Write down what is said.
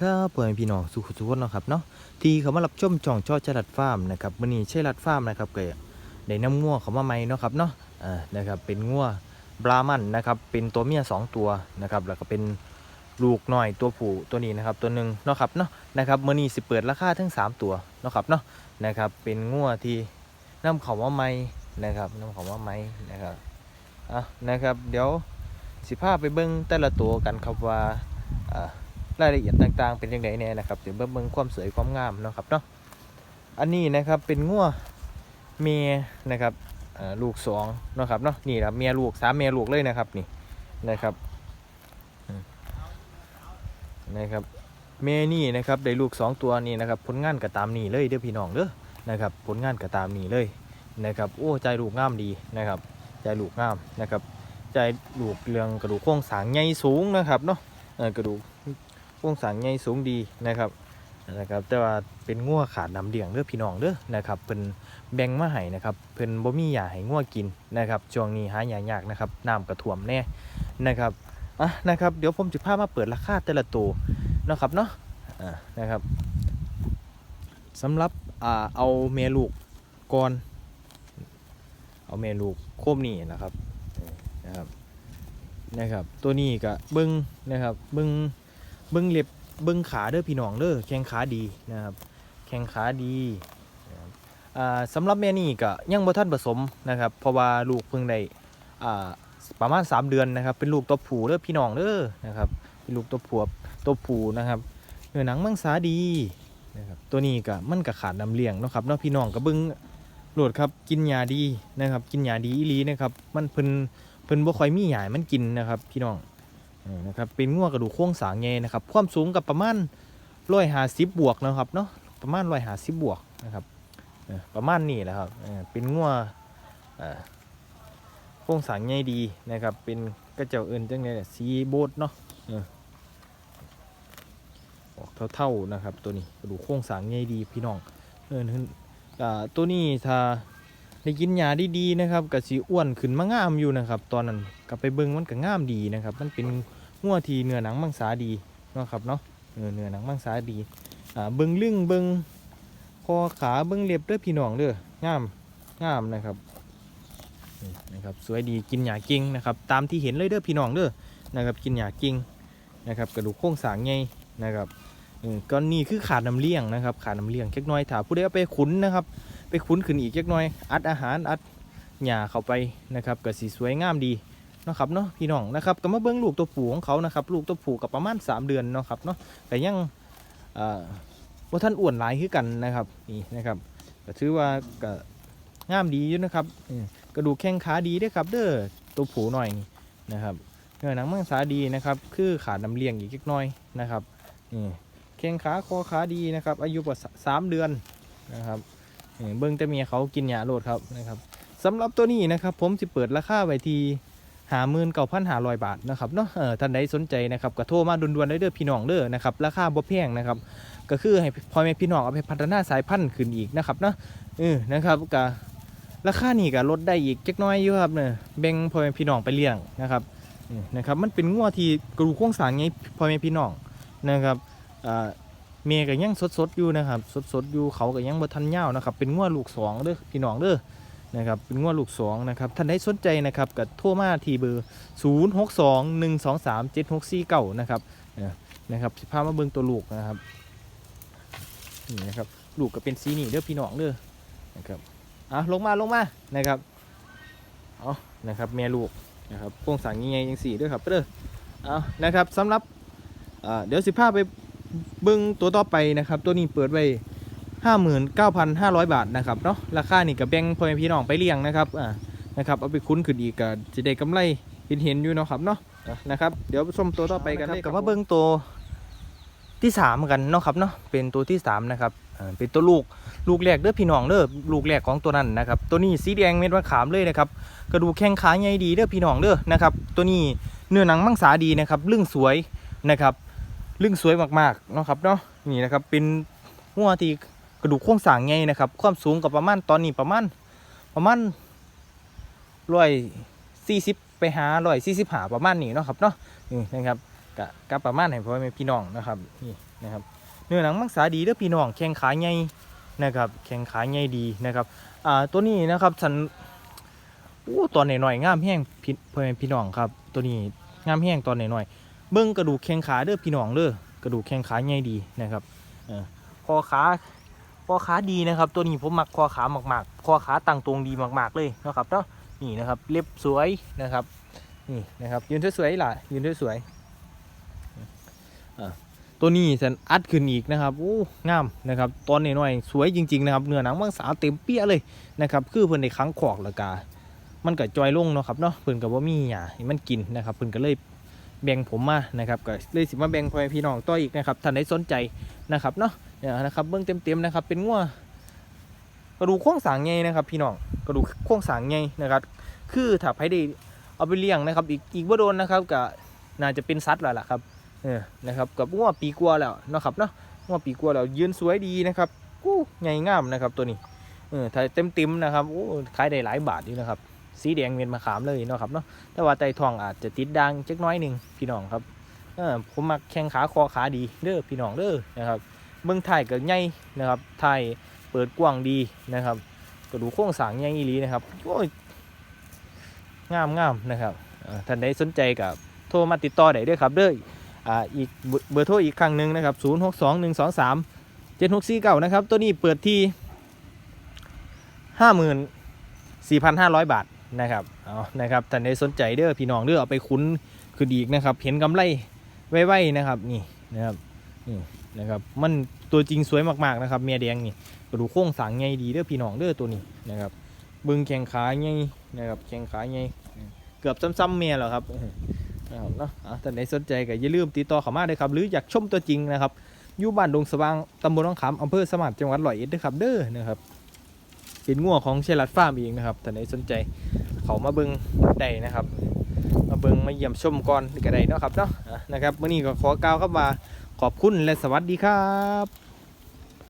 ครับพ่อแม่พี่น้องสุขสุขนเนาะครับเนาะที่เขามารับชมจ่องจอจรัดฟาร์มนะครับมื้อนี้ใช่รัดฟาร์มนะครับเก็ได้นำงัวเขามาใหม่เนาะครับเนาะอ่านะครับเป็นงัวบรามันนะครับเป็นตัวเมียสองตัวนะครับแล้วก็เป็นลูกหน้อยตัวผู้ตัวนี้นะครับตัวหนึ่งเนาะครับเนาะนะครับมื้อนี้สิเปิดราคาทั้งสามตัวเนาะครับเนาะนะครับเป็นงัวที่นำเขามาใหม่นะครับน้ำเขามาใหม่นะครับอะนะครับเดี๋ยวสิพาไปเบิ่งแต่ละตัวกันครับว่าอ่า รายละเอียดต่างๆ เป็นยังไงแน่นะครับเดี๋ยวเบิ่งความสวยความงามนะครับเนาะอันนี้นะครับเป็นงัวเมียนะครับลูกสองเนาะครับเนาะนี่ครับเมียลูกสามเมียลูกเลยนะครับนี่นะครับนะครับเมนี่นะครับได้ลูกสองตัวนี่นะครับผลงานก็ตามนี่เลยเด้อพี่น้องเด้อนะครับผลงานก็ตามนี่เลยนะครับโอ้ใจลูกงามดีนะครับใจลูกงามนะครับใจลูกเรืองกระดูกโครงสางใหญ่สูงนะครับเนาะเออกระดูก รงสร้างใหญ่สูงดีนะครับนะครับแต่ว่าเป็นงัวขาดน้ำเลี้ยงเด้อพี่น้องเด้อนะครับเพิ่นแบ่งมาให้นะครับเพิ่นบ่มีหญ้าให้งัวกินนะครับช่วงนี้หาหญ้ายากนะครับน้ำกระท่วมแน่นะครับอะนะครับเดี๋ยวผมจะพามาเปิดราคาแต่ละตัวนะครับเนาะอ่านะครับสำหรับอ่าเอาเมลูกก่อนเอาเมลูกโคมนี่นะครับนะครับนะครับตัวนี้ก็บิ้งนะครับบิ้ง เบิ้งเล็บเบิ้งขาเด้อพี่น้องเด้อแข้งขาดีนะครับแข้งขาดีนะครับอ่าสำหรับแม่นี่ก็ยังบ่ทันผสมนะครับ เพราะว่าลูกเพิ่งได้ประมาณ 3 เดือนนะครับ เป็นลูกตัวผูเด้อพี่น้องเด้อนะครับเป็นลูกตัวผัวตัวผูนะครับเนื้อหนังมังสาดีนะครับตัวนี้ก็มันก็ขาดน้ำเลี้ยงเนาะครับเนาะพี่น้องก็เบิ้งโหลดครับกินยาดีนะครับ กินยาดีอีลีนะครับ มันเพิ่นเพิ่นบ่ค่อยมีหยาให้มันกินนะครับ พี่น้อง นะครับเป็นงัวกระดูกโค้งสางไงนะครับความสูงกับประมาณร้อยหาสิบบวกนะครับเนาะประมาณร้อยหาสิบบวกนะครับประมาณนี้แหละครับเป็นงัวเอ่อโค้งสางไงดีนะครับ เป็นกระเจ้าเอินจังไงเนี่ยสีโบดเนาะเออกเท่าๆนะครับ ตัวนี้กระดูกโค้งสางไงดีพี่น้องเออขึ้นอ่าตัวนี้ถ้าได้กินยาดีๆนะครับกับสีอ้วนขึ้นมางามอยู่นะครับ ตอนนั้นกลับไปเบิ้งมันก็งามดีนะครับ มันเป็น งัวทีเนื้อหนังมังสาดีเนาะครับเนาะเออเนื้อหนังมังสาดีอ่าเบิ้งลึ่งเบิ้งคอขาเบิ้งเล็บเด้อพี่น้องเด้องามงามนะครับนะครับสวยดีกินหญ้าเก่งนะครับตามที่เห็นเลยเด้อพี่น้องเด้อนะครับกินหญ้าเก่งนะครับกระดูกโครงสางใหญ่นะครับเออก็นี่คือขาดน้ำเลี้ยงนะครับขาดน้ำเลี้ยงเล็กน้อยถ้าผู้ใดเอาไปขุนนะครับ ไปขุนขึ้นอีกเล็กน้อย อัดอาหารอัดหญ้าเข้าไปนะครับก็สีสวยงามดี นะครับเนาะพี่น้องนะครับก็มาเบิ้งลูกตัวผูของเขานะครับลูกตัวผูกับประมาณ 3 เดือนเนาะครับเนาะแต่ยังว่าท่านอ้วนหลายคือกันนะครับนี่นะครับก็ถือว่าก็งามดีอยู่นะครับกระดูกแข้งขาดีด้วยครับเด้อตัวผูหน่อยนนะครับเนื้อหนังมังสาดีนะครับคือขาดน้ำเลี้ยงอีกเล็กน้อยนะครับนี่แข้งขาคอขาดีนะครับอายุกว่าสามเดือนนะครับเบิ้งแต่เมียเขากินยาโลดครับนะครับสำหรับตัวนี้นะครับผมจะเปิดราคาไว้ที่ หาหมื่นเก้าพันหาร้อยบาทนะครับเนาะท่านใดสนใจนะครับก็โทรมาด่วนๆได้เด้อพี่น้องเด้อนะครับราคาบ่แพงนะครับก็คือให้พ่อแม่พี่น้องเอาไปพัฒนาสายพันธุ์ขึ้นอีกนะครับเนาะเออนะครับก็ราคานี่ก็ลดได้อีกเจักน้อยอยู่ครับเนี่ยแบ่งพ่อแม่พี่น้องไปเลี้ยงนะครับนะครับมันเป็นงัวที่กรูโครงสร้างไงพ่อแม่พี่น้องนะครับอ่าเมียก็ยังสดๆอยู่นะครับสดๆอยู่เขาก็ยังบ่ทันยานะครับเป็นงัวลูกสองเด้อพี่น้องเด้อ นะครับเป็นงวดลูกสองนะครับท่านใดสนใจนะครับกับโทรมาที่เบอร์ 0 6 2 1 2 3 7 6 4 9นะครับนะครับสิพามาเบิ่งตัวลูกนะครับนี่นะครับลูกก็เป็นสีนี่เด้อพี่น้องเด้อนะครับอะลงมาลงมานะครับเอานะครับแม่ลูกนะครับโครงสร้างยังไงยังสี่ด้วยครับเด้อเอานะครับสำหรับเดี๋ยวสิพาไปเบิ่งตัวต่อไปนะครับ ตัวนี้เปิดไว้ 59,500 บาทนะครับเนาะราคานี่กับแบ่งพ่อแม่พี่น้องไปเลี้ยงนะครับอ่านะครับเอาไปคุ้นขึ้นอีกก็จะได้กำไรเห็นเห็นๆอยู่เนาะครับเนาะนะครับเดี๋ยวชมตัวต่อไปกันเลยกับมาเบิ้งตัวที่สามกันเนาะครับเนาะเป็นตัวที่สามนะครับอ่าเป็นตัวลูกลูกแรกเด้อพี่น้องเด้อลูกแรกของตัวนั้นนะครับตัวนี้สีแดงเม็ดมะขามเลยนะครับกระดูกแข้งขาใหญ่ดีเด้อพี่น้องเด้อนะครับตัวนี้เนื้อหนังมังสาดีนะครับลึ่องสวยนะครับลึ่องสวยมากๆเนาะครับเนาะนี่นะครับเป็นหัวที่ กระดูกโครงสร้างไงนะครับ ความสูงกับประมาณตอนนี้ประมาณประมาณร้อยสี่สิบไปหาร้อยสี่สิบหาประมาณนี้เนาะครับเนาะนี่นะครับกะกับประมาณให้พ่อแม่พี่น้องนะครับนี่นะครับ เนื้อหนังมังสาดีเด้อพี่น้องแข้งขาใหญ่นะครับแข้งขาใหญ่ดีนะครับอ่าตัวนี้นะครับสันโอ้ตอนหน่อยๆงามแห้งพี่พ่อแม่พี่น้องครับ ตัวนี้งามแห้งตอนหน่อยๆเบิ้งกระดูกแข้งขาเด้อพี่น้องเด้อกระดูกแข้งขาใหญ่ดีนะครับเออคอขา คอขาดีนะครับ ตัวนี้ผมมักคอขามากๆคอขาตั้งตรงดีมากๆเลยนะครับเนาะนี่นะครับเล็บสวยนะครับนี่นะครับยืนสวยๆล่ะยืนสวยๆตัวนี้สันอัดขึ้นอีกนะครับโอ้งามนะครับตอนน้อยๆสวยจริงๆนะครับเนื้อหนังมังสาเต็มเปี้ยเลยนะครับคือเพิ่นในครั้งขอกละกา มันก็จอยลงเนาะครับเนาะเพิ่นก็บ่มีหยามันกินนะครับเพิ่นก็เลยแบ่งผมมานะครับก็เลยสิมาแบ่งพ่อแม่พี่น้องต่ออีกนะครับท่านใดสนใจนะครับเนาะ เนี่ยนะครับเบื้องเต็มๆนะครับ เป็นงัวกระดูกโครงสางใหญ่นะครับ พี่น้องกระดูกโครงสางใหญ่นะครับ คือถ้าใครได้เอาไปเลี้ยงนะครับ อีกอีกบ่โดนนะครับก็น่าจะเป็นสัตว์แล้วล่ะครับเออนะครับกับงัวปีกัวแล้วเนาะครับเนาะงัวปีกัวแล้วยืนสวยดีนะครับกู้ใหญ่งามนะครับตัวนี้เออถ้าเต็มๆนะครับโอ้ขายได้หลายบาทอยู่นะครับสีแดงเม็ดมะขามเลยเนาะครับเนาะแต่ว่าไตทองอาจจะติดด่างจักน้อยหนึ่งพี่น้องครับเออผมมักแข้งขาคอขาดีเด้อพี่น้องเด้อนะครับ เมืองไทยก็ใหญ่นะครับไทยเปิดกว้างดีนะครับกระดูโครงสร้างใหญ่อีหลีนะครับโอ้ยงามงามนะครับท่านใดสนใจกับโทรมาติดต่อได้ด้วยครับเด้ออ่าอีกเบอร์โทรอีกครั้งหนึ่งนะครับ 0 6 2 1 2 3 7 6 4 9นะครับตัวนี้เปิดที่ 54,500 บาทนะครับเอานะครับท่านใดสนใจเด้อพี่น้องเด้อเอาไปคุ้นคืออีกนะครับ เห็นกำไรไว้ๆนะครับนี่นะครับนี่นะครับมัน ตัวจริงสวยมากๆนะครับเมียแดงนี่กระดูกโค้งสร้างใหญ่ดีเด้อพี่น้องเด้อตัวนี้นะครับเบิ่งแข้งขาใหญ่นะครับแข้งขาใหญ่เกือบซ้ำๆเมียแล้วครับนะครับเนาะอะท่านใดสนใจก็อย่าลืมติดต่อเข้ามาเลยครับ หรืออยากชมตัวจริงนะครับอยู่บ้านดงสว่างตำบลหนองขามอำเภอสมัครจังหวัดร้อยเอ็ดเด้อครับเด้อนะครับเป็นงัวของเชลัดฟาร์มเองนะครับท่านใดสนใจเขามาเบิงได้นะครับ มาเบิงมาเยี่ยมชมก่อนก็ได้เนาะครับเนาะนะครับมื้อนี้ก็ขอกล่าวครับว่า ขอบคุณและสวัสดีครับ